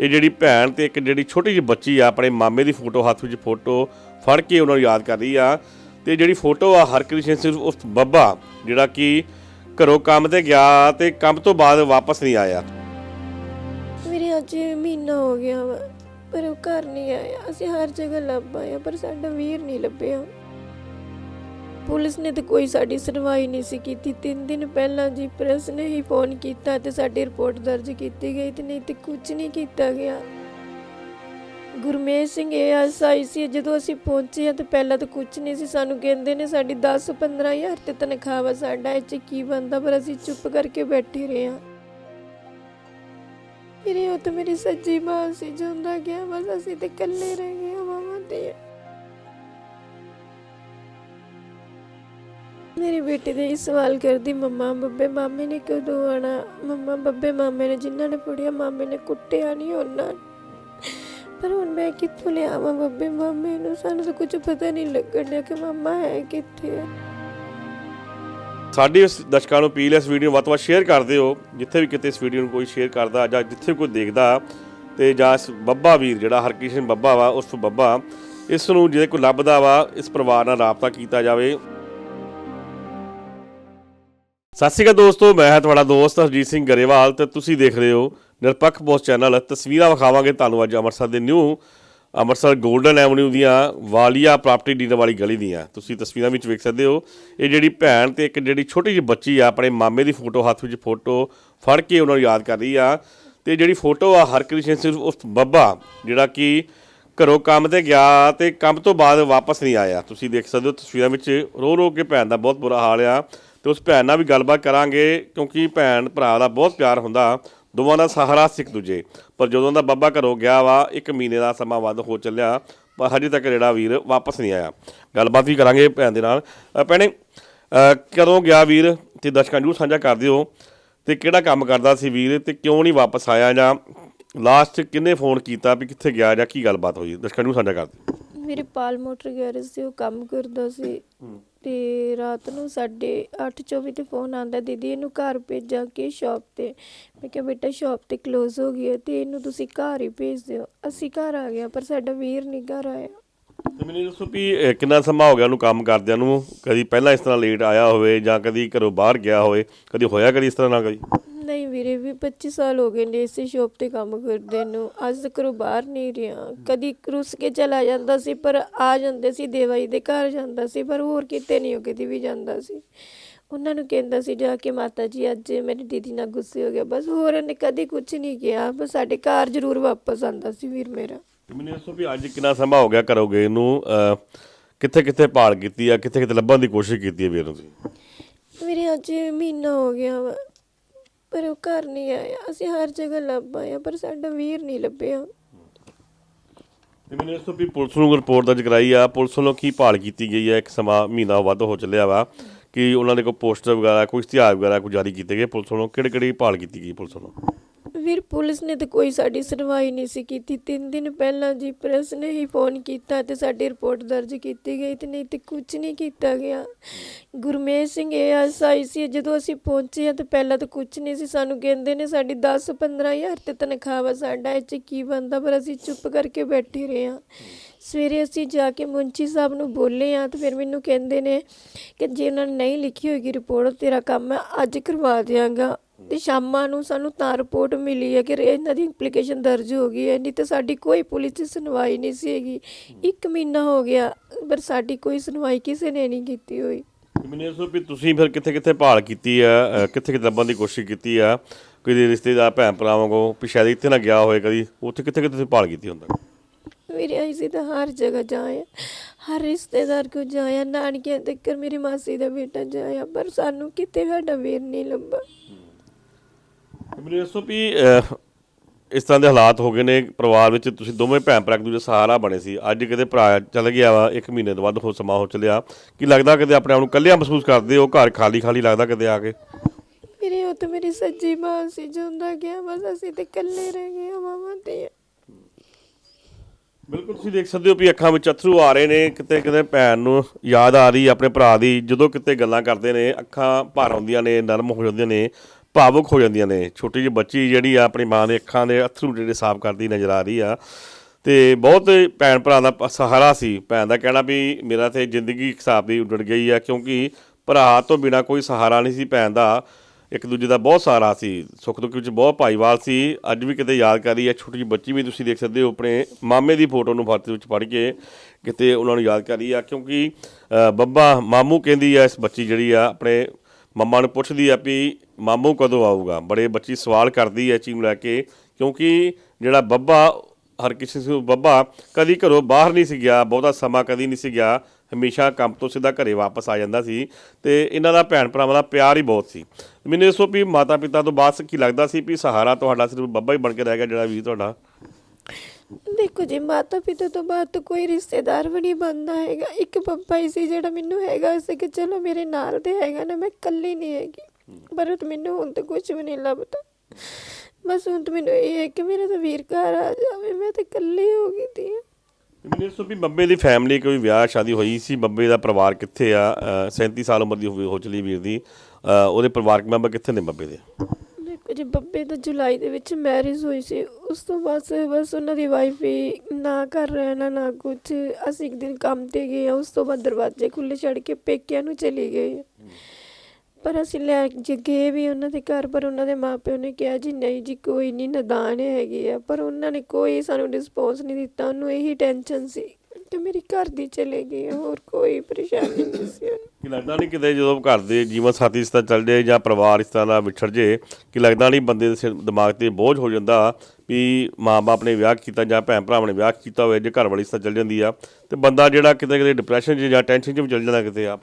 ਇਹ ਜਿਹੜੀ ਭੈਣ ਤੇ ਇੱਕ ਜਿਹੜੀ ਛੋਟੀ ਜਿਹੀ ਬੱਚੀ ਆ, ਆਪਣੇ ਮਾਮੇ ਦੀ ਫੋਟੋ, ਹੱਥ ਵਿੱਚ ਫੋਟੋ ਫੜ ਕੇ ਉਹਨਾਂ ਨੂੰ ਯਾਦ ਕਰ ਰਹੀ ਆ। ਤੇ ਜਿਹੜੀ ਫੋਟੋ ਆ ਹਰਕ੍ਰਿਸ਼ਨ ਸਿੰਘ ਉਸ ਬੱਬਾ, ਜਿਹੜਾ ਕਿ ਘਰੋਂ ਕੰਮ ਤੇ ਗਿਆ ਤੇ ਕੰਮ ਤੋਂ ਬਾਅਦ ਵਾਪਸ ਨਹੀਂ ਆਇਆ। ਮੇਰੇ ਅੱਜ ਮਹੀਨਾ ਹੋ ਗਿਆ ਵਾ, ਪਰ ਉਹ ਘਰ ਨਹੀਂ ਆਇਆ। ਅਸੀਂ ਹਰ ਜਗ੍ਹਾ ਲੱਭ ਆਏ ਪਰ ਸਾਡਾ ਵੀਰ ਨਹੀਂ ਲੱਭਿਆ। ਪੁਲਿਸ ਨੇ ਤਾਂ ਕੋਈ ਸਾਡੀ ਸੁਣਵਾਈ ਨਹੀਂ ਸੀ ਕੀਤੀ। ਤਿੰਨ ਦਿਨ ਪਹਿਲਾਂ ਜੀ ਪ੍ਰੈਸ ਨੇ ਹੀ ਫੋਨ ਕੀਤਾ ਤੇ ਸਾਡੀ ਰਿਪੋਰਟ ਦਰਜ ਕੀਤੀ ਗਈ ਤੇ ਨਹੀਂ ਤੇ ਕੁਝ ਨਹੀਂ ਕੀਤਾ ਗਿਆ। ਗੁਰਮੇਸ਼ ਸਿੰਘ ਐਸਆਈ ਸੀ। ਜਦੋਂ ਅਸੀਂ ਪਹੁੰਚੇ ਹਾਂ ਤੇ ਪਹਿਲਾਂ ਤਾਂ ਕੁਝ ਨਹੀਂ ਸੀ। ਸਾਨੂੰ ਕਹਿੰਦੇ ਨੇ ਸਾਡੀ 10 15000 ਤੇ ਤਨਖਾਹ ਵਾ ਸਾਡਾ। ਇਹ 'ਚ ਕੀ ਬੰਦਾ ਪਰ ਅਸੀਂ ਚੁੱਪ ਕਰਕੇ ਬੈਠੇ ਰਹੇ ਹਾਂ। ਮੇਰੇ ਉਹ ਤਾਂ ਮੇਰੀ ਸੱਚੀ ਮਾਂ ਸੀ। ਜਾਂਦਾ ਗਿਆ ਬਸ ਅਸੀਂ ਤੇ ਇਕੱਲੇ ਰਹਿ ਗਏ ਹਾਂ ਮਾਮਾ ਤੇ। ਮੇਰੀ ਬੇਟੀ ਦੇ ਇਹ ਸਵਾਲ ਕਰਦੀ, ਮੰਮਾ, ਬੱਬੇ ਮਾਮੇ ਨੇ ਕਦੋਂ ਆਣਾ ਮੰਮਾ, ਬੱਬੇ ਮਾਮੇ ਨੇ, ਜਿਨ੍ਹਾਂ ਨੇ ਪੜਿਆ ਮਾਮੇ ਨੇ ਕੁੱਟਿਆ ਨਹੀਂ ਉਹਨਾਂ ਪਰ ਹੁਣ ਮੈਂ ਕਿੱਥੋਂ ਲਿਆਵਾਂ ਬੱਬੇ ਮਾਮੇ ਨੂੰ? ਸਾਨੂੰ ਤਾਂ ਕੁਝ ਪਤਾ ਨਹੀਂ ਲੱਗਣ ਡਿਆ ਕਿ ਮਾਮਾ ਹੈ ਕਿੱਥੇ ਹੈ ਸਾਡੀ ਇਸ ਦਰਸ਼ਕਾਂ ਨੂੰ ਅਪੀਲ ਹੈ, ਇਸ ਵੀਡੀਓ ਨੂੰ ਵੱਧ ਤੋਂ ਵੱਧ ਸ਼ੇਅਰ ਕਰ ਦਿਓ। ਜਿੱਥੇ ਵੀ ਕਿਤੇ ਇਸ ਵੀਡੀਓ ਨੂੰ ਕੋਈ ਸ਼ੇਅਰ ਕਰਦਾ ਜਾਂ ਜਿੱਥੇ ਕੋਈ ਦੇਖਦਾ ਤੇ ਜਾਂ ਇਸ ਬੱਬਾ ਵੀਰ, ਜਿਹੜਾ ਹਰਕ੍ਰਿਸ਼ਨ ਬੱਬਾ ਵਾ, ਉਸ ਬੱਬਾ, ਇਸ ਨੂੰ ਜੇ ਕੋਈ ਲੱਭਦਾ ਵਾ, ਇਸ ਪਰਿਵਾਰ ਨਾਲ ਰਾਬਤਾ ਕੀਤਾ ਜਾਵੇ। ਸਤਿ ਸ਼੍ਰੀ ਅਕਾਲ ਦੋਸਤੋ, ਮੈਂ ਹਾਂ ਤੁਹਾਡਾ ਦੋਸਤ ਹਰਜੀਤ ਸਿੰਘ ਗਰੇਵਾਲ ਤੇ ਤੁਸੀਂ ਦੇਖ ਰਹੇ ਹੋ ਨਿਰਪੱਖ ਪੋਸਟ ਚੈਨਲ। ਤਸਵੀਰਾਂ ਵਿਖਾਵਾਂਗੇ ਤੁਹਾਨੂੰ ਅੱਜ ਅੰਮ੍ਰਿਤਸਰ ਦੇ ਨਿਊ ਅੰਮ੍ਰਿਤਸਰ 골ਡਨ ਐਵਨਿਊ ਦੀਆਂ ਵਾਲੀਆ ਪ੍ਰਾਪਰਟੀ ਡੀਲਰ ਵਾਲੀ ਗਲੀ ਦੀਆਂ। ਤੁਸੀਂ ਤਸਵੀਰਾਂ ਵਿੱਚ ਵੇਖ ਸਕਦੇ ਹੋ, ਇਹ ਜਿਹੜੀ ਭੈਣ ਤੇ ਇੱਕ ਜਿਹੜੀ ਛੋਟੀ ਜਿਹੀ ਬੱਚੀ ਆ, ਆਪਣੇ ਮਾਮੇ ਦੀ ਫੋਟੋ, ਹੱਥ ਵਿੱਚ ਫੋਟੋ ਫੜ ਕੇ ਉਹਨਾਂ ਨੂੰ ਯਾਦ ਕਰ ਰਹੀ ਆ। ਤੇ ਜਿਹੜੀ ਫੋਟੋ ਆ, ਹਰਕ੍ਰਿਸ਼ਨ ਸਿੰਘ ਉਸ ਬੱਬਾ, ਜਿਹੜਾ ਕਿ ਘਰੋਂ ਕੰਮ ਤੇ ਗਿਆ ਤੇ ਕੰਮ ਤੋਂ ਬਾਅਦ ਵਾਪਸ ਨਹੀਂ ਆਇਆ। ਤੁਸੀਂ ਦੇਖ ਸਕਦੇ ਹੋ ਤਸਵੀਰਾਂ ਵਿੱਚ ਰੋ ਰੋ ਕੇ ਭੈਣ ਦਾ ਬਹੁਤ ਬੁਰਾ ਹਾਲ ਆ। ਤੇ ਉਸ ਭੈਣ ਨਾਲ ਵੀ ਗੱਲਬਾਤ ਕਰਾਂਗੇ, ਕਿਉਂਕਿ ਭੈਣ ਭਰਾ ਦਾ ਬਹੁਤ ਪਿਆਰ ਹੁੰਦਾ, ਦੋਵਾਂ ਦਾ ਸਹਾਰਾ ਸਿੱਖ ਦੂਜੇ। ਪਰ ਜਦੋਂ ਦਾ ਬਾਬਾ ਘਰੋਂ ਗਿਆ ਵਾ, ਇੱਕ ਮਹੀਨੇ ਦਾ ਸਮਾਂ ਵੱਧ ਹੋ ਚੱਲਿਆ, ਪਰ ਹਜੇ ਤੱਕ ਜਿਹੜਾ ਵੀਰ ਵਾਪਸ ਨਹੀਂ ਆਇਆ। ਗੱਲਬਾਤ ਵੀ ਕਰਾਂਗੇ ਭੈਣ ਦੇ ਨਾਲ। ਭੈਣੇ ਕਦੋਂ ਗਿਆ ਵੀਰ? ਤੇ ਦਰਸ਼ਕਾਂ ਨੂੰ ਸਾਂਝਾ ਕਰ ਦਿਓ। ਤੇ ਕਿਹੜਾ ਕੰਮ ਕਰਦਾ ਸੀ ਵੀਰ? ਤੇ ਕਿਉਂ ਨਹੀਂ ਵਾਪਸ ਆਇਆ ਜਾਂ ਲਾਸਟ ਕਿੰਨੇ ਫੋਨ ਕੀਤਾ ਵੀ ਕਿੱਥੇ ਗਿਆ ਜਾਂ ਕੀ ਗੱਲਬਾਤ ਹੋਈ? ਦਰਸ਼ਕਾਂ ਨੂੰ ਸਾਂਝਾ ਕਰ ਦਿਓ। ਮੇਰੇ ਪਾਲ ਮੋਟਰ ਗੈਰੇਜ ਸੀ ਉਹ ਕੰਮ ਕਰਦਾ ਸੀ ਤੇ ਰਾਤ ਨੂੰ ਸਾਡੇ 8:24 ਤੇ ਫੋਨ ਆਂਦਾ ਦੀਦੀ ਇਹਨੂੰ ਘਰ ਭੇਜਾਂ ਕਿ ਸ਼ਾਪ ਤੇ? ਮੈਂ ਕਿਹਾ ਬੇਟਾ ਸ਼ਾਪ ਤੇ ਕਲੋਜ਼ ਹੋ ਗਈ ਹੈ ਤੇ ਇਹਨੂੰ ਤੁਸੀਂ ਘਰ ਹੀ ਭੇਜ ਦਿਓ। ਅਸੀਂ ਘਰ ਆ ਗਏ ਪਰ ਸਾਡਾ ਵੀਰ ਨਹੀਂ ਘਰ ਆਇਆ। ਤੇ ਮੈਨੂੰ ਦੱਸੋ ਵੀ ਕਿੰਨਾ ਸਮਾਂ ਹੋ ਗਿਆ ਉਹਨੂੰ ਕੰਮ ਕਰਦਿਆਂ ਨੂੰ? ਕਦੀ ਪਹਿਲਾਂ ਇਸ ਤਰ੍ਹਾਂ ਲੇਟ ਆਇਆ ਹੋਵੇ ਜਾਂ ਕਦੀ ਘਰੋਂ ਬਾਹਰ ਗਿਆ ਹੋਵੇ? ਕਦੀ ਹੋਇਆ ਕਦੀ ਇਸ ਤਰ੍ਹਾਂ ਨਾ ਕਦੀ? ਨਹੀਂ ਵੀਰੇ ਵੀ 25 ਸਾਲ ਹੋ ਗਏ ਨੇ ਇਸੇ ਸ਼ਾਪ ਤੇ ਕੰਮ ਕਰਦੇ ਨੂੰ। ਅੱਜ ਤੱਕ ਉਹ ਬਾਹਰ ਨਹੀਂ ਰਿਹਾ। ਕਦੀ ਰੁੱਸ ਕੇ ਚਲਾ ਜਾਂਦਾ ਸੀ ਪਰ ਆ ਜਾਂਦੇ ਸੀ ਦੇਵਾਈ ਦੇ ਘਰ ਜਾਂਦਾ ਸੀ ਪਰ ਹੋਰ ਕਿਤੇ ਨਹੀਂ ਉਹ ਕਿਤੇ ਵੀ ਜਾਂਦਾ ਸੀ। ਉਹਨਾਂ ਨੂੰ ਕਹਿੰਦਾ ਸੀ ਜਾ ਕੇ ਮਾਤਾ ਜੀ ਅੱਜ ਮੇਰੀ ਦੀਦੀ ਨਾਲ ਗੁੱਸੇ ਹੋ ਗਿਆ। ਬਸ ਹੋਰ ਉਹਨੇ ਕਦੀ ਕੁਝ ਨਹੀਂ ਕਿਹਾ। ਬਸ ਸਾਡੇ ਘਰ ਜ਼ਰੂਰ ਵਾਪਸ ਆਂਦਾ ਸੀ ਵੀਰ ਮੇਰਾ। ਮੈਨੂੰ ਦੱਸੋ ਵੀ ਅੱਜ ਕਿੰਨਾ ਸਮਾਂ ਹੋ ਗਿਆ ਘਰੋਂ ਗਏ ਨੂੰ ਕਿੱਥੇ ਕਿੱਥੇ ਭਾਲ ਕੀਤੀ ਆ ਕਿੱਥੇ ਕਿੱਥੇ ਲੱਭਣ ਦੀ ਕੋਸ਼ਿਸ਼ ਕੀਤੀ ਹੈ ਵੀਰ ਨੂੰ ਤੁਸੀਂ? ਮੇਰੇ ਅੱਜ ਮਹੀਨਾ ਹੋ ਗਿਆ ਵਾ। ਪਰ ਉਹ ਘਰ ਨਹੀਂ ਆਇਆ। ਅਸੀਂ ਹਰ ਜਗ੍ਹਾ ਲੱਭ ਆਏ ਪਰ ਸਾਡਾ ਵੀਰ ਨਹੀਂ ਲੱਭਿਆ। ਤੇ ਮੈਨੂੰ ਦੱਸੋ ਵੀ ਪੁਲਿਸ ਨੂੰ ਰਿਪੋਰਟ ਦਰਜ ਕਰਾਈ ਆ, ਪੁਲਿਸ ਵੱਲੋਂ ਕੀ ਭਾਲ ਕੀਤੀ ਗਈ ਹੈ ਇੱਕ ਸਮਾਂ ਮਹੀਨਾ ਵੱਧ ਹੋ ਚੱਲਿਆ ਵਾ ਕਿ ਉਹਨਾਂ ਦੇ ਕੋਲ ਪੋਸਟਰ ਵਗੈਰਾ, ਕੋਈ ਇਸ਼ਤਿਹਾਰ ਵਗੈਰਾ ਕੋਈ ਜਾਰੀ ਕੀਤੇ ਗਏ ਪੁਲਿਸ ਵੱਲੋਂ? ਕਿਹੜੇ ਕਿਹੜੀ ਭਾਲ ਕੀਤੀ ਗਈ ਪੁਲਿਸ ਵੱਲੋਂ? ਵੀਰ ਪੁਲਿਸ ਨੇ ਤਾਂ ਕੋਈ ਸਾਡੀ ਸੁਣਵਾਈ ਨਹੀਂ ਸੀ ਕੀਤੀ। ਤਿੰਨ ਦਿਨ ਪਹਿਲਾਂ ਜੀ ਪ੍ਰੈਸ ਨੇ ਹੀ ਫੋਨ ਕੀਤਾ ਤੇ ਸਾਡੀ ਰਿਪੋਰਟ ਦਰਜ ਕੀਤੀ ਗਈ ਤੇ ਨਹੀਂ ਤੇ ਕੁਝ ਨਹੀਂ ਕੀਤਾ ਗਿਆ। ਗੁਰਮੇਸ਼ ਸਿੰਘ ਐਸਆਈ ਸੀ, ਜਦੋਂ ਅਸੀਂ ਪਹੁੰਚੇ ਹਾਂ ਤੇ ਪਹਿਲਾਂ ਤਾਂ ਕੁਝ ਨਹੀਂ ਸੀ। ਸਾਨੂੰ ਕਹਿੰਦੇ ਨੇ ਸਾਡੀ 10 15000 ਤੇ ਤਨਖਾਹ ਵਾ ਸਾਡਾ, ਇਹ 'ਚ ਕੀ ਬੰਦਾ ਪਰ ਅਸੀਂ ਚੁੱਪ ਕਰਕੇ ਬੈਠੇ ਰਹੇ ਹਾਂ। ਸਵੇਰੇ ਅਸੀਂ ਜਾ ਕੇ ਮੁੰਚੀ ਸਾਹਿਬ ਨੂੰ ਬੋਲੇ ਆ ਤੇ ਫਿਰ ਮੈਨੂੰ ਕਹਿੰਦੇ ਨੇ ਕਿ ਜੇ ਉਹਨਾਂ ਨੇ ਨਹੀਂ ਲਿਖੀ ਹੋਏਗੀ ਰਿਪੋਰਟ, ਤੇਰਾ ਕੰਮ ਮੈਂ ਅੱਜ ਕਰਵਾ ਦਿਆਂਗਾ। ਤੇ ਸ਼ਾਮਾਂ ਨੂੰ ਸਾਨੂੰ ਤਾਂ ਰਿਪੋਰਟ ਮਿਲੀ ਹੈ ਕਿ ਇਹਨਾਂ ਦੀ ਐਪਲੀਕੇਸ਼ਨ ਦਰਜ ਹੋ ਗਈ ਹੈ। ਨਹੀਂ ਤੇ ਸਾਡੀ ਕੋਈ ਪੁਲਿਸ ਦੀ ਸੁਣਵਾਈ ਨਹੀਂ ਸੀ ਹੈਗੀ। ਇੱਕ ਮਹੀਨਾ ਹੋ ਗਿਆ ਪਰ ਸਾਡੀ ਕੋਈ ਸੁਣਵਾਈ ਕਿਸੇ ਨੇ ਨਹੀਂ ਕੀਤੀ ਹੋਈ। ਮੈਨੂੰ ਦੱਸੋ ਵੀ ਤੁਸੀਂ ਫਿਰ ਕਿੱਥੇ ਕਿੱਥੇ ਭਾਲ ਕੀਤੀ ਆ ਕਿੱਥੇ ਕਿੱਥੇ ਲੱਭਣ ਦੀ ਕੋਸ਼ਿਸ਼ ਕੀਤੀ ਆ? ਕੋਈ ਰਿਸ਼ਤੇਦਾਰ ਭੈਣ ਭਰਾਵਾਂ ਕੋ ਵੀ ਸ਼ਾਇਦ ਇੱਥੇ ਨਾ ਗਿਆ ਹੋਵੇ ਕਦੀ ਉੱਥੇ ਕਿੱਥੇ ਕਿੱਥੇ ਤੁਸੀਂ ਭਾਲ ਕੀਤੀ ਹੁੰਦਾ? ਮੇਰੇ ਅਸੀਂ ਤਾਂ ਹਰ ਜਗ੍ਹਾ ਜਾਏ ਹਰ ਰਿਸ਼ਤੇਦਾਰ ਕੋ ਜਾਇਆ ਨਾਨਕਿਆਂ ਤੱਕ ਮੇਰੀ ਮਾਸੀ ਦਾ ਬੇਟਾ ਜਾਇਆ ਪਰ ਸਾਨੂੰ ਕਿਤੇ ਸਾਡਾ ਵੀਰ ਨਹੀਂ ਲੱਭਾ। ਮੈਨੂੰ ਦੱਸੋ ਵੀ ਇਸ ਤਰ੍ਹਾਂ ਦੇ ਹਾਲਾਤ ਹੋ ਗਏ ਨੇ ਪਰਿਵਾਰ ਵਿੱਚ ਤੁਸੀਂ ਦੋਵੇਂ ਭੈਣ ਭਰਾ ਇੱਕ ਦੂਜੇ ਦਾ ਸਹਾਰਾ ਬਣੇ ਸੀ। ਅੱਜ ਕਿਤੇ ਭਰਾ ਚਲ ਗਿਆ ਵਾ ਇੱਕ ਮਹੀਨੇ ਤੋਂ ਵੱਧ ਹੋ ਸਮਾਂ ਹੋ ਚੱਲਿਆ। ਕੀ ਲੱਗਦਾ ਕਿਤੇ ਆਪਣੇ ਆਪ ਨੂੰ ਇਕੱਲਿਆਂ ਮਹਿਸੂਸ ਕਰਦੇ ਹੋ ਘਰ ਖਾਲੀ ਖਾਲੀ ਲੱਗਦਾ ਕਿਤੇ ਆ ਕੇ? ਮੇਰੇ ਉਹ ਤਾਂ ਮੇਰੀ ਸੱਚੀ ਮਾਂ ਸੀ ਜਾਂਦਾ ਗਿਆ ਬਸ ਅਸੀਂ ਤੇ ਇਕੱਲੇ ਰਹਿ ਗਏ ਹਾਂ ਮਾਮਾ ਤੇ। ਬਿਲਕੁਲ ਤੁਸੀਂ ਦੇਖ ਸਕਦੇ ਹੋ ਵੀ ਅੱਖਾਂ ਵਿੱਚ ਅਥਰੂ ਆ ਰਹੇ ਨੇ ਕਿਤੇ ਕਿਤੇ ਭੈਣ ਨੂੰ ਯਾਦ ਆ ਰਹੀ ਆਪਣੇ ਭਰਾ ਦੀ ਜਦੋਂ ਕਿਤੇ ਗੱਲਾਂ ਕਰਦੇ ਨੇ ਅੱਖਾਂ ਭਰ ਆਉਂਦੀਆਂ ਨੇ ਨਰਮ ਹੋ ਜਾਂਦੀਆਂ ਨੇ। ਭਾਵੁਕ ਹੋ ਜਾਂਦੀਆਂ ਨੇ। ਛੋਟੀ ਜਿਹੀ ਬੱਚੀ ਜਿਹੜੀ ਆ, ਆਪਣੀ ਮਾਂ ਦੇ ਅੱਖਾਂ ਦੇ ਅਥਰੂ ਜਿਹੜੇ ਸਾਫ਼ ਕਰਦੀ ਨਜ਼ਰ ਆ ਰਹੀ ਆ। ਤੇ ਬਹੁਤ ਭੈਣ ਭਰਾ ਦਾ ਸਹਾਰਾ ਸੀ। ਭੈਣ ਦਾ ਕਹਿਣਾ ਵੀ ਮੇਰਾ ਤੇ ਜ਼ਿੰਦਗੀ ਇੱਕ ਹਿਸਾਬ ਦੀ ਉੱਡੜ ਗਈ ਆ, ਕਿਉਂਕਿ ਭਰਾ ਤੋਂ ਬਿਨਾ ਕੋਈ ਸਹਾਰਾ ਨਹੀਂ ਸੀ ਭੈਣ ਦਾ। ਇੱਕ ਦੂਜੇ ਦਾ ਬਹੁਤ ਸਹਾਰਾ ਸੀ। ਸੁੱਖ ਦੁੱਖ ਵਿੱਚ ਬਹੁਤ ਭਾਈਵਾਲ ਸੀ। ਅੱਜ ਵੀ ਕਿਤੇ ਯਾਦ ਕਰ ਰਹੀ ਹੈ ਛੋਟੀ ਜਿਹੀ ਬੱਚੀ ਵੀ ਤੁਸੀਂ ਦੇਖ ਸਕਦੇ ਹੋ, ਆਪਣੇ ਮਾਮੇ ਦੀ ਫੋਟੋ ਨੂੰ ਫਰਤ ਵਿੱਚ ਪੜ੍ਹ ਕੇ ਕਿਤੇ ਉਹਨਾਂ ਨੂੰ ਯਾਦ ਕਰ ਰਹੀ ਆ, ਕਿਉਂਕਿ ਬੱਬਾ ਮਾਮੂ ਕਹਿੰਦੀ ਆ, ਇਸ ਬੱਚੀ ਜਿਹੜੀ ਆ, ਆਪਣੇ ਮੰਮਾ ਨੂੰ ਪੁੱਛਦੀ ਆ ਵੀ ਮਾਮੂ ਕਦੋਂ ਆਊਗਾ? ਬੜੇ ਬੱਚੀ ਸਵਾਲ ਕਰਦੀ ਹੈ ਚੀਜ਼ ਨੂੰ ਲੈ ਕੇ, ਕਿਉਂਕਿ ਜਿਹੜਾ ਬੱਬਾ, ਹਰ ਕਿਸੇ ਨੂੰ ਬੱਬਾ ਕਦੀ ਘਰੋਂ ਬਾਹਰ ਨਹੀਂ ਸੀ ਗਿਆ, ਬਹੁਤਾ ਸਮਾਂ ਕਦੀ ਨਹੀਂ ਸੀ ਗਿਆ, ਹਮੇਸ਼ਾ ਕੰਮ ਤੋਂ ਸਿੱਧਾ ਘਰੇ ਵਾਪਸ ਆ ਜਾਂਦਾ ਸੀ ਤੇ ਇਹਨਾਂ ਦਾ ਭੈਣ ਭਰਾਵਾਂ ਦਾ ਪਿਆਰ ਹੀ ਬਹੁਤ ਸੀ। ਮੈਨੂੰ ਇਸ ਤੋਂ ਵੀ ਮਾਤਾ ਪਿਤਾ ਤੋਂ ਬਾਅਦ ਕੀ ਲੱਗਦਾ ਸੀ ਵੀ ਸਹਾਰਾ ਤੁਹਾਡਾ ਸਿਰਫ ਬੱਬਾ ਹੀ ਬਣ ਕੇ ਰਹਿ ਗਿਆ ਜਿਹੜਾ ਵੀ ਤੁਹਾਡਾ? ਦੇਖੋ ਜੀ ਮਾਤਾ ਪਿਤਾ ਤੋਂ ਬਾਅਦ ਤਾਂ ਕੋਈ ਰਿਸ਼ਤੇਦਾਰ ਵੀ ਨਹੀਂ ਬਣਦਾ ਹੈਗਾ। ਇੱਕ ਬੱਬਾ ਹੀ ਸੀ ਜਿਹੜਾ ਮੈਨੂੰ ਹੈਗਾ ਸੀ ਕਿ ਚਲੋ ਮੇਰੇ ਨਾਲ ਤੇ ਹੈਗਾ ਨਾ ਮੈਂ ਇਕੱਲੀ ਨਹੀਂ ਹੈਗੀ। ਪਰ ਉਹ ਮੈਨੂੰ ਹੁਣ ਤਾਂ ਕੁਝ ਵੀ ਨਹੀਂ ਲੱਭਦਾ। ਬਸ ਹੁਣ ਤਾਂ ਮੈਨੂੰ ਇਹ ਹੈ ਕਿ ਮੇਰਾ ਤਾਂ ਵੀਰ ਘਰ ਆ ਜਾਵੇ ਮੈਂ ਤਾਂ ਇਕੱਲੀ ਹੋ ਗਈ ਤੀ ਮੈਨੂੰ ਇਸ ਵੀ ਬੱਬੇ ਦੀ ਫੈਮਿਲੀ ਕੋਈ ਵਿਆਹ ਸ਼ਾਦੀ ਹੋਈ ਸੀ? ਬੱਬੇ ਦਾ ਪਰਿਵਾਰ ਕਿੱਥੇ ਆ? ਅ, 37 ਸਾਲ ਉਮਰ ਦੀ ਹੋਵੇ ਹੋ ਚਲੀ ਵੀਰ ਦੀ। ਉਹਦੇ ਪਰਿਵਾਰਕ ਮੈਂਬਰ ਕਿੱਥੇ ਨੇ ਬੱਬੇ ਦੇ? ਦੇਖੋ ਬੱਬੇ ਤਾਂ ਜੁਲਾਈ ਦੇ ਵਿੱਚ ਮੈਰਿਜ ਹੋਈ ਸੀ। ਉਸ ਤੋਂ ਬਾਅਦ ਬਸ ਉਹਨਾਂ ਦੀ ਵਾਈਫ ਵੀ ਨਾ ਕਰ ਰਹਿਣਾ ਨਾ ਕੁਝ ਅਸੀਂ ਇੱਕ ਦਿਨ ਕੰਮ ਤੇ ਗਏ ਹਾਂ, ਉਸ ਤੋਂ ਬਾਅਦ ਦਰਵਾਜ਼ੇ ਖੁੱਲੇ ਛੱਡ ਕੇ ਪੇਕਿਆਂ ਨੂੰ ਚਲੀ ਗਏ। ਪਰ ਅਸੀਂ ਲੈ ਜੇ ਗਏ ਵੀ ਉਹਨਾਂ ਦੇ ਘਰ ਪਰ ਉਹਨਾਂ ਦੇ ਮਾਪਿਓ ਨੇ ਕਿਹਾ ਜੀ ਨਹੀਂ ਜੀ ਕੋਈ ਨਹੀਂ ਨਦਾਨ ਹੈਗੀ ਆ। ਪਰ ਉਹਨਾਂ ਨੇ ਕੋਈ ਸਾਨੂੰ ਰਿਸਪੌਂਸ ਨਹੀਂ ਦਿੱਤਾ। ਉਹਨੂੰ ਇਹੀ ਟੈਨਸ਼ਨ ਸੀ। ਕਿ ਮੇਰੀ ਘਰ ਦੀ ਚਲੇ ਗਈ। ਹੈ, ਹੋਰ ਕੋਈ ਪਰੇਸ਼ਾਨੀ ਨਹੀਂ ਸੀ ਉਹਨੂੰ। ਕਿ ਲੱਗਦਾ ਨਹੀਂ ਕਿਤੇ ਜਦੋਂ ਘਰ ਦੇ ਜੀਵਨ ਸਾਥੀ ਇਸ ਤਰ੍ਹਾਂ ਚੱਲ ਜਾਏ ਜਾਂ ਪਰਿਵਾਰ ਇਸ ਤਰ੍ਹਾਂ ਦਾ ਵਿਛੜ ਜੇ, ਕਿ ਲੱਗਦਾ ਨਹੀਂ ਬੰਦੇ ਦੇ ਸਿਰ ਦਿਮਾਗ ਤੇ ਬੋਝ ਹੋ ਜਾਂਦਾ ਵੀ ਮਾਂ-ਬਾਪ ਨੇ ਵਿਆਹ ਕੀਤਾ ਜਾਂ ਭੈਣ ਭਰਾਵਾਂ ਨੇ ਵਿਆਹ ਕੀਤਾ ਹੋਵੇ, ਜੇ ਘਰ ਵਾਲੀ ਇਸ ਤਰ੍ਹਾਂ ਚੱਲ ਜਾਂਦੀ ਆ, ਤੇ ਬੰਦਾ ਜਿਹੜਾ ਕਿਤੇ ਕਿਤੇ ਡਿਪਰੈਸ਼ਨ 'ਚ ਜਾਂ ਟੈਨਸ਼ਨ 'ਚ ਵੀ ਚੱਲ ਜਾਂਦਾ ਕਿਤੇ ਆ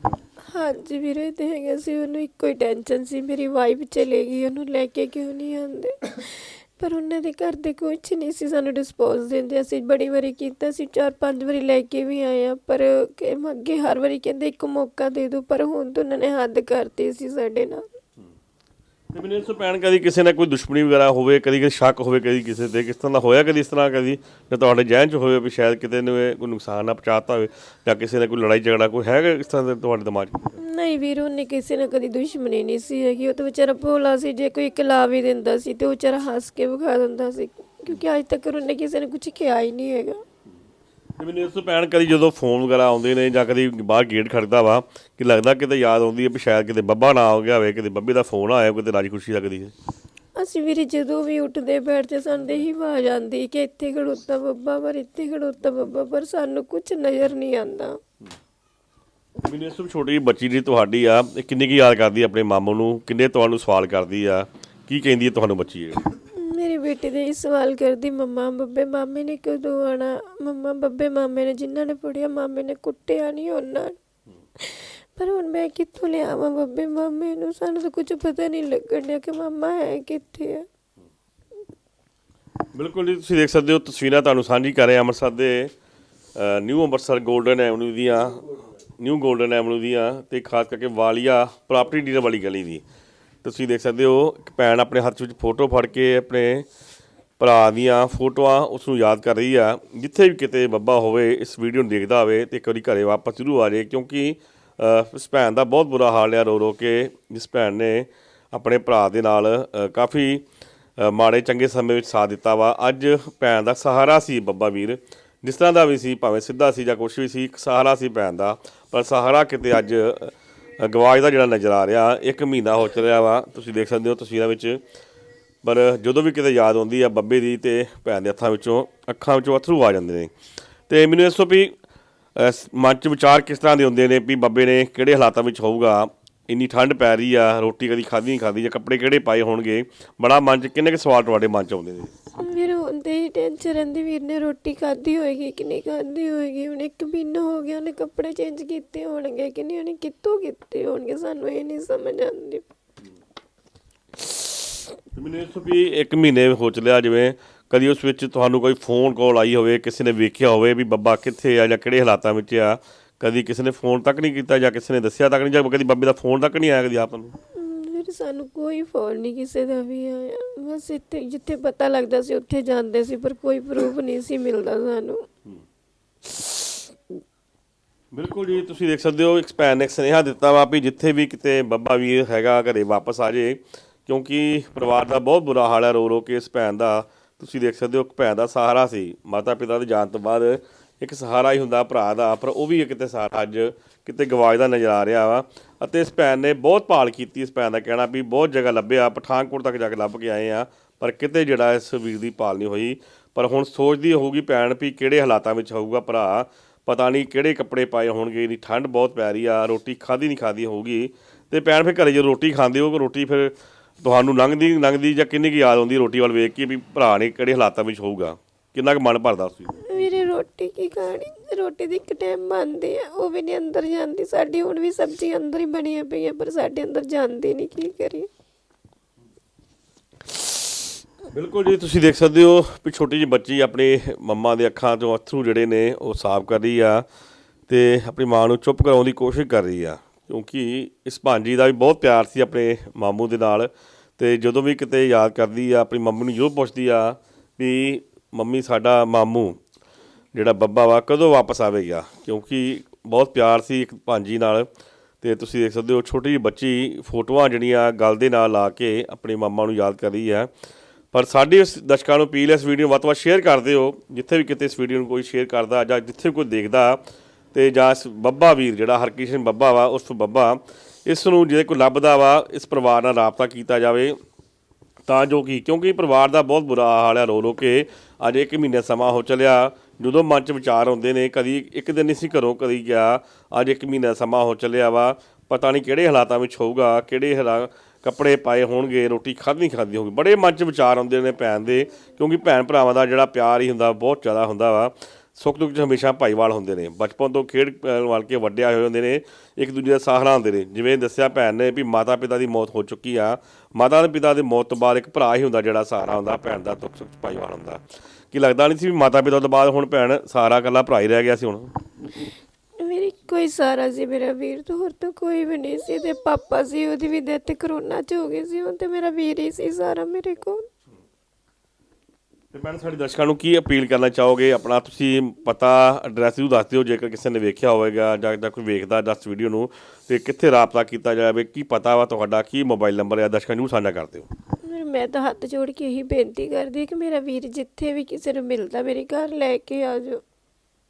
ਹਾਂਜੀ ਵੀਰੇ, ਤੇ ਹੈਗਾ ਸੀ ਉਹਨੂੰ ਇੱਕੋ ਹੀ ਟੈਨਸ਼ਨ ਸੀ, ਮੇਰੀ ਵਾਈਫ ਚਲੇ ਗਈ, ਉਹਨੂੰ ਲੈ ਕੇ ਕਿਉਂ ਨਹੀਂ ਆਉਂਦੇ? ਪਰ ਉਹਨਾਂ ਦੇ ਘਰ ਦੇ ਕੁਝ ਨਹੀਂ ਸੀ ਸਾਨੂੰ ਡਿਸਪੋਜ਼ ਦਿੰਦੇ। ਅਸੀਂ ਬੜੀ ਵਾਰੀ ਕੀਤਾ ਸੀ, ਚਾਰ ਪੰਜ ਵਾਰੀ ਲੈ ਕੇ ਵੀ ਆਏ ਆ ਪਰ ਕਿ ਅੱਗੇ ਹਰ ਵਾਰੀ ਕਹਿੰਦੇ ਇੱਕ ਮੌਕਾ ਦੇ ਦਿਓ, ਪਰ ਹੁਣ ਤਾਂ ਉਹਨਾਂ ਨੇ ਹੱਦ ਕਰਤੀ ਸੀ ਸਾਡੇ ਨਾਲ। ਤੇ ਮੈਨੂੰ ਇਸ ਤੋਂ ਪੈਣ ਕਦੀ ਕਿਸੇ ਨਾਲ ਕੋਈ ਦੁਸ਼ਮਣੀ ਵਗੈਰਾ ਹੋਵੇ, ਕਦੀ ਕਿਸੇ ਸ਼ੱਕ ਹੋਵੇ, ਕਦੀ ਕਿਸੇ ਤੇ, ਕਿਸ ਤਰ੍ਹਾਂ ਦਾ ਹੋਇਆ ਕਦੀ ਇਸ ਤਰ੍ਹਾਂ ਕਦੀ? ਜਾਂ ਤੁਹਾਡੇ ਜਹਿਨ 'ਚ ਹੋਵੇ ਵੀ ਸ਼ਾਇਦ ਕਿਤੇ ਨੂੰ ਇਹ ਕੋਈ ਨੁਕਸਾਨ ਨਾ ਪਹੁੰਚਾਤਾ ਹੋਵੇ, ਜਾਂ ਕਿਸੇ ਨਾਲ ਕੋਈ ਲੜਾਈ ਝਗੜਾ ਕੋਈ ਹੈਗਾ ਇਸ ਤਰ੍ਹਾਂ ਦੇ ਤੁਹਾਡੇ ਦਿਮਾਗ 'ਚ? ਨਹੀਂ ਵੀਰ, ਉਹਨੇ ਕਿਸੇ ਨਾਲ ਕਦੀ ਦੁਸ਼ਮਣੀ ਨਹੀਂ ਸੀ ਹੈਗੀ। ਉਹ ਤਾਂ ਵਿਚਾਰਾ ਭੋਲਾ ਸੀ, ਜੇ ਕੋਈ ਕਲਾ ਵੀ ਦਿੰਦਾ ਸੀ ਤੇ ਉਹ ਵਿਚਾਰਾ ਹੱਸ ਕੇ ਵਿਖਾ ਦਿੰਦਾ ਸੀ। ਕਿਉਂਕਿ ਅੱਜ ਤੱਕ ਉਹਨੇ ਕਿਸੇ ਨੇ ਕੁਝ ਕਿਹਾ ਹੀ ਨਹੀਂ ਹੈਗਾ। ਤੇ ਮੈਨੂੰ ਇਸ ਤੋਂ ਪੈਣ ਕਦੀ ਜਦੋਂ ਫੋਨ ਵਗੈਰਾ ਆਉਂਦੇ ਨੇ ਜਾਂ ਕਦੀ ਬਾਹਰ ਗੇਟ ਖੜਦਾ ਵਾ ਕਿ ਲੱਗਦਾ ਕਿਤੇ ਯਾਦ ਆਉਂਦੀ ਹੈ ਵੀ ਸ਼ਾਇਦ ਕਿਤੇ ਬੱਬਾ ਨਾ ਹੋ ਗਿਆ ਹੋਵੇ ਕਿਤੇ ਬੱਬੇ ਦਾ ਫੋਨ ਆਇਆ ਕਿਤੇ ਰਾਜੀ ਖੁਸ਼ੀ ਲੱਗਦੀ ਹੈ। ਅਸੀਂ ਵੀਰੇ ਜਦੋਂ ਵੀ ਉੱਠਦੇ ਬੈਠਦੇ ਸਾਨੂੰ ਤੇ ਇਹੀ ਆਵਾਜ਼ ਆਉਂਦੀ ਕਿ ਇੱਥੇ ਖੜੋਤਾ ਬੱਬਾ ਪਰ ਇੱਥੇ ਖੜੋਤਾ ਬੱਬਾ ਪਰ ਸਾਨੂੰ ਕੁਝ ਨਜ਼ਰ ਨਹੀਂ ਆਉਂਦਾ। ਮੈਨੂੰ ਇਸ ਤੋਂ ਛੋਟੀ ਬੱਚੀ ਜਿਹੜੀ ਤੁਹਾਡੀ ਆ ਇਹ ਕਿੰਨੀ ਕੀ ਯਾਦ ਕਰਦੀ ਆ ਆਪਣੇ ਮਾਮੂ ਨੂੰ? ਕਿੰਨੇ ਤੁਹਾਨੂੰ ਸਵਾਲ ਕਰਦੀ ਆ? ਕੀ ਕਹਿੰਦੀ ਹੈ ਤੁਹਾਨੂੰ ਬੱਚੀ ਇਹ? ਮੇਰੀ ਬੇਟੀ ਦੇ ਇਹ ਸਵਾਲ ਕਰਦੀ, ਮੰਮਾ, ਬੱਬੇ ਮਾਮੇ ਨੇ ਕਦੋਂ ਆਣਾ ਮੰਮਾ, ਬੱਬੇ ਮਾਮੇ ਨੇ, ਜਿਨ੍ਹਾਂ ਨੇ ਪੜਿਆ ਮਾਮੇ ਨੇ ਕੁੱਟਿਆ ਨਹੀਂ ਉਹਨਾਂ ਪਰ ਹੁਣ ਮੈਂ ਕਿੱਥੋਂ ਲਿਆਵਾਂ ਬੱਬੇ ਮਾਮੇ ਨੂੰ? ਸਾਨੂੰ ਤਾਂ ਕੁਝ ਪਤਾ ਨਹੀਂ ਲੱਗਣ ਡਿਆ ਕਿ ਮਾਮਾ ਹੈ ਕਿੱਥੇ ਆ। ਬਿਲਕੁਲ ਜੀ, ਤੁਸੀਂ ਦੇਖ ਸਕਦੇ ਹੋ, ਤਸਵੀਰਾਂ ਤੁਹਾਨੂੰ ਸਾਂਝੀ ਕਰ ਰਹੇ ਹਾਂ ਅੰਮ੍ਰਿਤਸਰ ਦੇ ਨਿਊ ਅੰਮ੍ਰਿਤਸਰ 골ਡਨ ਐਵਨਿਊ ਦੀਆਂ ਨਿਊ 골ਡਨ ਐਵਨਿਊ ਦੀਆਂ ਤੇ ਖਾਸ ਕਰਕੇ ਵਾਲੀਆ ਪ੍ਰਾਪਰਟੀ ਡੀਲਰ ਵਾਲੀ ਗਲੀ ਦੀ। ਤੁਸੀਂ ਦੇਖ ਸਕਦੇ ਹੋ, ਇੱਕ ਭੈਣ ਆਪਣੇ ਹੱਥ ਵਿੱਚ ਫੋਟੋ ਫੜ ਕੇ ਆਪਣੇ ਭਰਾ ਦੀਆਂ ਫੋਟੋਆਂ ਉਸ ਨੂੰ ਯਾਦ ਕਰ ਰਹੀ ਆ। ਜਿੱਥੇ ਵੀ ਕਿਤੇ ਬੱਬਾ ਹੋਵੇ, ਇਸ ਵੀਡੀਓ ਨੂੰ ਦੇਖਦਾ ਹੋਵੇ ਤੇ ਇੱਕ ਵਾਰੀ ਘਰੇ ਵਾਪਸ ਜ਼ਰੂਰ ਆ ਜਾਏ ਕਿਉਂਕਿ ਇਸ ਭੈਣ ਦਾ ਬਹੁਤ ਬੁਰਾ ਹਾਲ ਆ ਰੋ ਰੋ ਕੇ, ਜਿਸ ਭੈਣ ਨੇ ਆਪਣੇ ਭਰਾ ਦੇ ਨਾਲ ਕਾਫੀ ਮਾੜੇ ਚੰਗੇ ਸਮੇਂ ਵਿੱਚ ਸਾਥ ਦਿੱਤਾ ਵਾ। ਅੱਜ ਭੈਣ ਦਾ ਸਹਾਰਾ ਸੀ ਬੱਬਾ ਵੀਰ। ਜਿਸ ਤਰ੍ਹਾਂ ਦਾ ਵੀ ਸੀ, ਭਾਵੇਂ ਸਿੱਧਾ ਸੀ ਜਾਂ ਕੁਛ ਵੀ ਸੀ, ਇੱਕ ਸਹਾਰਾ ਸੀ ਭੈਣ ਦਾ। ਪਰ ਸਹਾਰਾ ਕਿਤੇ ਅੱਜ ਗਵਾਜ ਦਾ ਜਿਹੜਾ ਨਜ਼ਰ ਆ ਰਿਹਾ, ਇੱਕ ਮਹੀਨਾ ਹੋ ਚੱਲਿਆ ਵਾ, ਤੁਸੀਂ ਦੇਖ ਸਕਦੇ ਹੋ ਤਸਵੀਰਾਂ ਵਿੱਚ। ਪਰ ਜਦੋਂ ਵੀ ਕਿਤੇ ਯਾਦ ਆਉਂਦੀ ਆ ਬੱਬੇ ਦੀ ਤੇ ਭੈਣ ਦੇ ਹੱਥਾਂ ਵਿੱਚੋਂ, ਅੱਖਾਂ ਵਿੱਚੋਂ ਅਥਰੂ ਆ ਜਾਂਦੇ ਨੇ। ਤੇ ਮੈਨੂੰ ਇਸ ਤੋਂ ਵੀ ਮਨ 'ਚ ਵਿਚਾਰ ਕਿਸ ਤਰ੍ਹਾਂ ਦੇ ਹੁੰਦੇ ਨੇ ਵੀ ਬੱਬੇ ਨੇ ਕਿਹੜੇ ਹਾਲਾਤਾਂ ਵਿੱਚ ਹੋਊਗਾ? ਇੰਨੀ ਠੰਡ ਪੈ ਰਹੀ ਆ ਰੋਟੀ ਕਦੀ ਖਾਧੀ ਨਹੀਂ ਖਾਧੀ ਜਾਂ ਕੱਪੜੇ ਕਿਹੜੇ ਪਾਏ ਹੋਣਗੇ? ਬੜਾ ਮਨ 'ਚ ਕਿੰਨੇ ਕੁ ਸਵਾਲ ਤੁਹਾਡੇ ਮਨ 'ਚ ਆਉਂਦੇ ਨੇ? ਮੇਰੇ ਹੁੰਦੇ ਹੀ ਟੈਨਸ਼ਨ ਰਹਿੰਦੀ ਵੀਰ ਨੇ ਰੋਟੀ ਖਾਧੀ ਹੋਏਗੀ ਕਿ ਨਹੀਂ ਖਾਧੀ ਹੋਏਗੀ? ਹੁਣ ਇੱਕ ਮਹੀਨਾ ਹੋ ਗਿਆ ਉਹਨੇ ਕੱਪੜੇ ਚੇਂਜ ਕੀਤੇ ਹੋਣਗੇ ਕਿ ਨਹੀਂ? ਉਹਨੇ ਕਿੱਥੋਂ ਕੀਤੇ ਹੋਣਗੇ? ਸਾਨੂੰ ਇਹ ਨਹੀਂ ਸਮਝ ਆਉਂਦੀ। ਮੈਨੂੰ ਇਸ ਵੀ ਇੱਕ ਮਹੀਨੇ ਹੋ ਚੱਲਿਆ ਜਿਵੇਂ ਕਦੀ ਉਸ ਵਿੱਚ ਤੁਹਾਨੂੰ ਕੋਈ ਫੋਨ ਕਾਲ ਆਈ ਹੋਵੇ ਕਿਸੇ ਨੇ ਵੇਖਿਆ ਹੋਵੇ ਵੀ ਬੱਬਾ ਕਿੱਥੇ ਆ ਜਾਂ ਕਿਹੜੇ ਹਾਲਾਤਾਂ ਵਿੱਚ ਆ ਕਦੀ ਕਿਸੇ ਨੇ ਫੋਨ ਤੱਕ ਨਹੀਂ ਕੀਤਾ ਜਾਂ ਕਿਸੇ ਨੇ ਦੱਸਿਆ ਤੱਕ ਨਹੀਂ ਜਾਂ ਕਦੀ ਬੱਬੇ ਦਾ ਫੋਨ ਤੱਕ ਨਹੀਂ ਆਇਆ ਕਦੀ ਆਪ ਨੂੰ? ਫਿਰ ਸਾਨੂੰ ਕੋਈ ਫੋਨ ਨਹੀਂ ਕਿਸੇ ਦਾ ਵੀ ਆਇਆ। ਬਸ ਇੱਥੇ ਜਿੱਥੇ ਪਤਾ ਲੱਗਦਾ ਸੀ ਉੱਥੇ ਜਾਂਦੇ ਸੀ ਪਰ ਕੋਈ ਪ੍ਰੂਫ ਨਹੀਂ ਸੀ ਮਿਲਦਾ ਸਾਨੂੰ। ਬਿਲਕੁਲ ਜੀ ਤੁਸੀਂ ਦੇਖ ਸਕਦੇ ਹੋ ਇੱਕ ਭੈਣ ਨੇ ਸੁਨੇਹਾ ਦਿੱਤਾ ਵਾ ਵੀ ਜਿੱਥੇ ਵੀ ਕਿਤੇ ਬੱਬਾ ਵੀਰ ਹੈਗਾ ਘਰੇ ਵਾਪਸ ਆ ਜੇ ਕਿਉਂਕਿ ਪਰਿਵਾਰ ਦਾ ਬਹੁਤ ਬੁਰਾ ਹਾਲ ਹੈ ਰੋ ਰੋ ਕੇ ਇਸ ਭੈਣ ਦਾ। ਤੁਸੀਂ ਦੇਖ ਸਕਦੇ ਹੋ ਇੱਕ ਭੈਣ ਦਾ ਸਹਾਰਾ ਸੀ। ਮਾਤਾ ਪਿਤਾ ਦੇ ਜਾਣ ਤੋਂ ਬਾਅਦ ਇੱਕ ਸਹਾਰਾ ਹੀ ਹੁੰਦਾ ਭਰਾ ਦਾ, ਪਰ ਉਹ ਵੀ ਕਿਤੇ ਸਹਾਰਾ ਅੱਜ ਕਿਤੇ ਗਵਾਚਦਾ ਨਜ਼ਰ ਆ ਰਿਹਾ ਵਾ। ਅਤੇ ਇਸ ਭੈਣ ਨੇ ਬਹੁਤ ਭਾਲ ਕੀਤੀ, ਇਸ ਭੈਣ ਦਾ ਕਹਿਣਾ ਵੀ ਬਹੁਤ ਜਗ੍ਹਾ ਲੱਭਿਆ, ਪਠਾਨਕੋਟ ਤੱਕ ਜਾ ਕੇ ਲੱਭ ਕੇ ਆਏ ਆ, ਪਰ ਕਿਤੇ ਜਿਹੜਾ ਇਸ ਵੀਰ ਦੀ ਭਾਲ ਨਹੀਂ ਹੋਈ। ਪਰ ਹੁਣ ਸੋਚਦੀ ਹੋਊਗੀ ਭੈਣ ਵੀ ਕਿਹੜੇ ਹਾਲਾਤਾਂ ਵਿੱਚ ਹੋਊਗਾ ਭਰਾ, ਪਤਾ ਨਹੀਂ ਕਿਹੜੇ ਕੱਪੜੇ ਪਾਏ ਹੋਣਗੇ ਨਹੀਂ ਠੰਡ ਬਹੁਤ ਪੈ ਰਹੀ ਆ, ਰੋਟੀ ਖਾਦੀ ਨਹੀਂ ਖਾਦੀ ਹੋਊਗੀ। ਤੇ ਭੈਣ ਫਿਰ ਘਰੇ ਜਦੋਂ ਰੋਟੀ ਖਾਂਦੇ ਹੋ ਰੋਟੀ ਫਿਰ ਤੁਹਾਨੂੰ ਲੰਘਦੀ ਲੰਘਦੀ ਜਾਂ ਕਿੰਨੀ ਕੁ ਯਾਦ ਆਉਂਦੀ ਰੋਟੀ ਵੱਲ ਵੇਖ ਕੇ ਵੀ ਭਰਾ ਨੇ ਕਿਹੜੇ ਹਾਲਾਤਾਂ ਵਿੱਚ ਹੋਊਗਾ? ਕਿੰਨਾ ਕੁ ਮਨ ਭਰਦਾ ਸੀ ਵੀਰੇ ਰੋਟੀ ਕੀ ਖਾਣੀ? ਰੋਟੀ ਦੀ ਇੱਕ ਟਾਈਮ ਬਣਦੀ ਆ, ਉਹ ਵੀ ਨਹੀਂ ਅੰਦਰ ਜਾਂਦੀ। ਸਾਡੀ ਹੁਣ ਵੀ ਸਬਜ਼ੀ ਅੰਦਰ ਹੀ ਬਣੀਆਂ ਪਈਆਂ, ਪਰ ਸਾਡੇ ਅੰਦਰ ਜਾਂਦੀ ਨਹੀਂ, ਕੀ ਕਰੀਏ? ਬਿਲਕੁਲ ਜੀ, ਤੁਸੀਂ ਦੇਖ ਸਕਦੇ ਹੋ ਵੀ ਛੋਟੀ ਜਿਹੀ ਬੱਚੀ ਆਪਣੇ ਮੰਮਾ ਦੇ ਅੱਖਾਂ ਤੋਂ ਅਥਰੂ ਜਿਹੜੇ ਨੇ, ਉਹ ਸਾਫ਼ ਕਰ ਰਹੀ ਆ ਤੇ ਆਪਣੀ ਮਾਂ ਨੂੰ ਚੁੱਪ ਕਰਾਉਣ ਦੀ ਕੋਸ਼ਿਸ਼ ਕਰ ਰਹੀ ਆ। ਕਿਉਂਕਿ ਇਸ ਭਾਂਜੀ ਦਾ ਵੀ ਬਹੁਤ ਪਿਆਰ ਸੀ ਆਪਣੇ ਮਾਮੂ ਦੇ ਨਾਲ ਤੇ ਜਦੋਂ ਵੀ ਕਿਤੇ ਯਾਦ ਕਰਦੀ ਆ, ਆਪਣੀ ਮੰਮੀ ਨੂੰ ਜ਼ਰੂਰ ਪੁੱਛਦੀ ਆ ਵੀ, ਮੰਮੀ, ਸਾਡਾ ਮਾਮੂ ਜਿਹੜਾ ਬੱਬਾ ਵਾ, ਕਦੋਂ ਵਾਪਸ ਆਵੇਗਾ? ਕਿਉਂਕਿ ਬਹੁਤ ਪਿਆਰ ਸੀ ਇੱਕ ਭਾਂਜੀ ਨਾਲ ਤੇ ਤੁਸੀਂ ਦੇਖ ਸਕਦੇ ਹੋ, ਛੋਟੀ ਜਿਹੀ ਬੱਚੀ ਫੋਟੋਆਂ ਜਿਹੜੀਆਂ ਗਲ ਦੇ ਨਾਲ ਲਾ ਕੇ ਆਪਣੇ ਮਾਮਾ ਨੂੰ ਯਾਦ ਕਰ ਰਹੀ ਹੈ। ਪਰ ਸਾਡੀ ਇਸ ਦਰਸ਼ਕਾਂ ਨੂੰ ਅਪੀਲ ਹੈ, ਇਸ ਵੀਡੀਓ ਨੂੰ ਵੱਧ ਤੋਂ ਵੱਧ ਸ਼ੇਅਰ ਕਰ ਦਿਓ। ਜਿੱਥੇ ਵੀ ਕਿਤੇ ਇਸ ਵੀਡੀਓ ਨੂੰ ਕੋਈ ਸ਼ੇਅਰ ਕਰਦਾ ਜਾਂ ਜਿੱਥੇ ਵੀ ਕੋਈ ਦੇਖਦਾ ਤੇ ਜਾਂ ਇਸ ਬੱਬਾ ਵੀਰ, ਜਿਹੜਾ ਹਰਕਿਸ਼ਨ ਬੱਬਾ ਵਾ, ਉਸ ਬੱਬਾ, ਇਸ ਨੂੰ ਜੇ ਕੋਈ ਲੱਭਦਾ ਵਾ, ਇਸ ਪਰਿਵਾਰ ਨਾਲ ਰਾਬਤਾ ਕੀਤਾ ਜਾਵੇ, ਤਾਂ ਜੋ ਕਿ, ਕਿਉਂਕਿ ਪਰਿਵਾਰ ਦਾ ਬਹੁਤ ਬੁਰਾ ਹਾਲ ਹੈ ਰੋ ਰੋ ਕੇ, ਅੱਜ ਇੱਕ ਮਹੀਨੇ ਸਮਾਂ ਹੋ ਚੱਲਿਆ। ਜਦੋਂ ਮਨ ਚ ਵਿਚਾਰ ਆਉਂਦੇ ਨੇ ਕਦੀ ਇੱਕ ਦਿਨ ਨਹੀਂ ਸੀ ਘਰੋਂ ਕਦੀ ਗਿਆ ਅੱਜ ਇੱਕ ਮਹੀਨਾ ਸਮਾਂ ਹੋ ਚੱਲਿਆ ਵਾ ਪਤਾ ਨਹੀਂ ਕਿਹੜੇ ਹਾਲਾਤਾਂ ਵਿੱਚ ਹੋਊਗਾ ਕਿਹੜੇ ਹਾਲਾ ਕੱਪੜੇ ਪਾਏ ਹੋਣਗੇ ਰੋਟੀ ਖਾਧੀ ਖਾਧੀ ਹੋਊਗੀ। ਬੜੇ ਮਨ ਚ ਵਿਚਾਰ ਆਉਂਦੇ ਨੇ ਭੈਣ ਦੇ ਕਿਉਂਕਿ ਭੈਣ ਭਰਾਵਾਂ ਦਾ ਜਿਹੜਾ ਪਿਆਰ ਹੀ ਹੁੰਦਾ ਬਹੁਤ ਜ਼ਿਆਦਾ ਹੁੰਦਾ ਵਾ। ਸੁੱਖ ਦੁੱਖ 'ਚ ਹਮੇਸ਼ਾ ਭਾਈਵਾਲ ਹੁੰਦੇ ਨੇ। ਬਚਪਨ ਤੋਂ ਖੇਡ ਅਹ, ਵਾਲ ਕੇ ਵੱਡੇ ਹੋਏ ਹੁੰਦੇ ਨੇ ਇੱਕ ਦੂਜੇ ਦਾ ਸਹਾਰਾ ਹੁੰਦੇ ਨੇ। ਜਿਵੇਂ ਦੱਸਿਆ ਭੈਣ ਨੇ ਵੀ ਮਾਤਾ ਪਿਤਾ ਦੀ ਮੌਤ ਹੋ ਚੁੱਕੀ ਆ। ਮਾਤਾ ਦੇ ਪਿਤਾ ਦੀ ਮੌਤ ਤੋਂ ਬਾਅਦ ਇੱਕ ਭਰਾ ਹੀ ਹੁੰਦਾ ਜਿਹੜਾ ਸਹਾਰਾ ਹੁੰਦਾ ਭੈਣ ਦਾ ਦੁੱਖ ਸੁੱਖ ਭਾਈਵਾਲ ਹੁੰਦਾ। ਕੀ ਲੱਗਦਾ ਨਹੀਂ ਸੀ ਵੀ ਮਾਤਾ ਪਿਤਾ ਤੋਂ ਬਾਅਦ ਹੁਣ ਭੈਣ ਸਹਾਰਾ ਇਕੱਲਾ ਭਰਾ ਹੀ ਰਹਿ ਗਿਆ ਸੀ ਹੁਣ? ਮੇਰੀ ਕੋਈ ਸਾਰਾ ਸੀ ਮੇਰਾ ਵੀਰ ਤੋਂ ਹੋਰ ਤਾਂ ਕੋਈ ਵੀ ਨਹੀਂ ਸੀ ਤੇ ਪਾਪਾ ਸੀ ਉਹਦੀ ਵੀ ਡੈਥ ਕਰੋਨਾ ਚ ਹੋ ਗਈ ਸੀ ਹੁਣ ਤੇ ਮੇਰਾ ਵੀਰ ਹੀ ਸੀ ਸਾਰਾ ਮੇਰੇ ਕੋਲ। ਤੇ ਭੈਣ ਸਾਡੇ ਦਰਸ਼ਕਾਂ ਨੂੰ ਕੀ ਅਪੀਲ ਕਰਨਾ ਚਾਹੋਗੇ? ਆਪਣਾ ਤੁਸੀਂ ਪਤਾ ਐਡਰੈਸ ਵੀ ਦੱਸ ਦਿਓ ਜੇਕਰ ਕਿਸੇ ਨੇ ਵੇਖਿਆ ਹੋਵੇਗਾ ਜਾਂ ਜਾਂ ਕੋਈ ਵੇਖਦਾ ਦਸ ਵੀਡੀਓ ਨੂੰ ਤੇ ਕਿੱਥੇ ਰਾਬਤਾ ਕੀਤਾ ਜਾਵੇ ਕੀ ਪਤਾ ਵਾ ਤੁਹਾਡਾ ਕੀ ਮੋਬਾਈਲ ਨੰਬਰ ਹੈ ਦਰਸ਼ਕਾਂ ਨੂੰ ਸਾਂਝਾ ਕਰ ਦਿਓ। ਮੈਂ ਤਾਂ ਹੱਥ ਜੋੜ ਕੇ ਇਹੀ ਬੇਨਤੀ ਕਰਦੀ ਹਾਂ ਕਿ ਮੇਰਾ ਵੀਰ ਜਿੱਥੇ ਵੀ ਕਿਸੇ ਨੂੰ ਮਿਲਦਾ ਮੇਰੇ ਘਰ ਲੈ ਕੇ ਆ ਜਾਓ।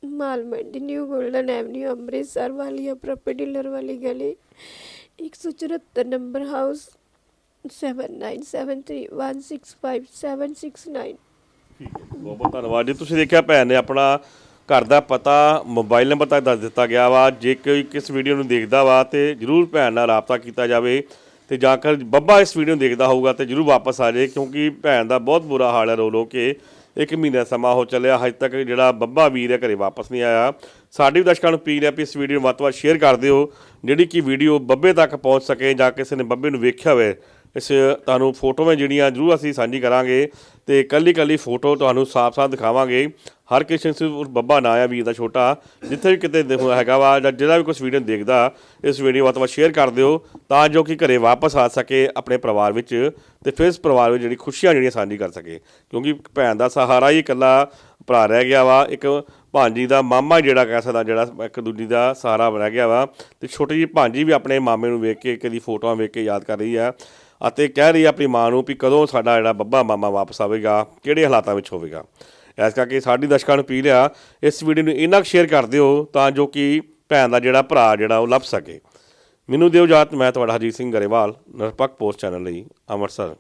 Mall Mandi new golden avenue Amritsar ਵਾਲੀ ਪ੍ਰੋਪਰਟੀ ਡੀਲਰ ਵਾਲੀ ਗਲੀ 174 ਨੰਬਰ ਹਾਊਸ 7973165769 ਬਹੁਤ ਬਹੁਤ ਧੰਨਵਾਦ ਜੀ। ਤੁਸੀਂ ਦੇਖਿਆ ਭੈਣ ਨੇ ਆਪਣਾ ਘਰ ਦਾ ਪਤਾ ਮੋਬਾਈਲ ਨੰਬਰ ਤੱਕ ਦੱਸ ਦਿੱਤਾ ਗਿਆ ਵਾ। ਜੇ ਕੋਈ ਕਿਸ ਵੀਡੀਓ ਨੂੰ ਦੇਖਦਾ ਵਾ ਤੇ ਜਰੂਰ ਭੈਣ ਨਾਲ ਰਾਬਤਾ ਕੀਤਾ ਜਾਵੇ। ਤੇ ਜਾ ਕੇ ਬੱਬਾ ਇਸ ਵੀਡੀਓ ਨੂੰ ਦੇਖਦਾ ਹੋਊਗਾ ਤੇ ਜਰੂਰ ਵਾਪਸ ਆ ਜਾਏ, ਕਿਉਂਕਿ ਭੈਣ ਦਾ ਬਹੁਤ ਬੁਰਾ ਹਾਲ ਹੈ ਰੋ ਰੋ ਕੇ। ਇੱਕ ਮਹੀਨਾ ਸਮਾਂ ਹੋ ਚੱਲਿਆ, ਹਜੇ ਤੱਕ ਜਿਹੜਾ ਬੱਬਾ ਵੀਰ ਹੈ ਘਰੇ ਵਾਪਸ ਨਹੀਂ ਆਇਆ। ਸਾਡੀ ਵੀ ਦਰਸ਼ਕਾਂ ਨੂੰ ਅਪੀਲ ਹੈ ਵੀ ਇਸ ਵੀਡੀਓ ਨੂੰ ਵੱਧ ਤੋਂ ਵੱਧ ਸ਼ੇਅਰ ਕਰ ਦਿਓ, ਜਿਹੜੀ ਕਿ ਵੀਡੀਓ ਬੱਬੇ ਤੱਕ ਪਹੁੰਚ ਸਕੇ ਜਾਂ ਕਿਸੇ ਨੇ ਬੱਬੇ ਨੂੰ ਵੇਖਿਆ ਹੋਵੇ। ਇਸ, ਤੁਹਾਨੂੰ ਫੋਟੋਆਂ ਜਿਹੜੀਆਂ ਜਰੂਰ ਅਸੀਂ ਸਾਂਝੀ ਕਰਾਂਗੇ ਤੇ ਕੱਲੀ ਕੱਲੀ ਫੋਟੋ ਤੁਹਾਨੂੰ ਸਾਫ਼-ਸਾਫ਼ ਦਿਖਾਵਾਂਗੇ। ਹਰ ਕਿਸੇ ਨੂੰ ਬੱਬਾ ਨਾਂ ਆ ਵੀਰ ਦਾ ਛੋਟਾ, ਜਿੱਥੇ ਵੀ ਕਿਤੇ ਹੈਗਾ ਵਾ ਜਾਂ ਜਿਹੜਾ ਵੀ ਕੁਝ ਵੀਡੀਓ ਦੇਖਦਾ, ਇਸ ਵੀਡੀਓ ਵੱਧ ਤੋਂ ਵੱਧ ਸ਼ੇਅਰ ਕਰ ਦਿਓ ਤਾਂ ਜੋ ਕਿ ਘਰੇ ਵਾਪਸ ਆ ਸਕੇ ਆਪਣੇ ਪਰਿਵਾਰ ਵਿੱਚ ਤੇ ਫਿਰ ਇਸ ਪਰਿਵਾਰ ਵਿੱਚ ਜਿਹੜੀ ਖੁਸ਼ੀਆਂ ਜਿਹੜੀਆਂ ਸਾਂਝੀ ਕਰ ਸਕੇ। ਕਿਉਂਕਿ ਭੈਣ ਦਾ ਸਹਾਰਾ ਹੀ ਇਕੱਲਾ ਭਰਾ ਰਹਿ ਗਿਆ ਵਾ, ਇੱਕ ਭਾਂਜੀ ਦਾ ਮਾਮਾ ਜਿਹੜਾ ਕਹਿ ਸਕਦਾ ਜਿਹੜਾ ਇੱਕ ਦੂਜੀ ਦਾ ਸਹਾਰਾ ਰਹਿ ਗਿਆ ਵਾ ਤੇ ਛੋਟੀ ਜਿਹੀ ਭਾਂਜੀ ਵੀ ਆਪਣੇ ਮਾਮੇ ਨੂੰ ਵੇਖ ਕੇ ਕਦੀ ਫੋਟੋਆਂ ਵੇਖ ਕੇ ਯਾਦ ਕਰ ਰਹੀ ਆ। ਅਤੇ ਕਹਿ ਰਹੀ ਆ ਆਪਣੀ ਮਾਂ ਨੂੰ ਵੀ ਕਦੋਂ ਸਾਡਾ ਜਿਹੜਾ ਬੱਬਾ ਮਾਮਾ ਵਾਪਸ ਆਵੇਗਾ, ਕਿਹੜੇ ਹਾਲਾਤਾਂ ਵਿੱਚ ਹੋਵੇਗਾ। ਇਸ ਕਰਕੇ ਸਾਡੀ ਦਰਸ਼ਕਾਂ ਨੂੰ ਅਪੀਲ ਆ, ਇਸ ਵੀਡੀਓ ਨੂੰ ਇੰਨਾ ਸ਼ੇਅਰ ਕਰ ਦਿਓ ਤਾਂ ਜੋ ਕਿ ਭੈਣ ਦਾ ਜਿਹੜਾ ਭਰਾ ਜਿਹੜਾ ਉਹ ਲੱਭ ਸਕੇ। ਮੈਨੂੰ ਦਿਓ ਜਾਤ ਮੈਂ ਤੁਹਾਡਾ ਹਰਜੀਤ ਸਿੰਘ ਗਰੇਵਾਲ, ਨਿਰਪੱਖ ਪੋਸਟ ਚੈਨਲ ਲਈ ਅੰਮ੍ਰਿਤਸਰ।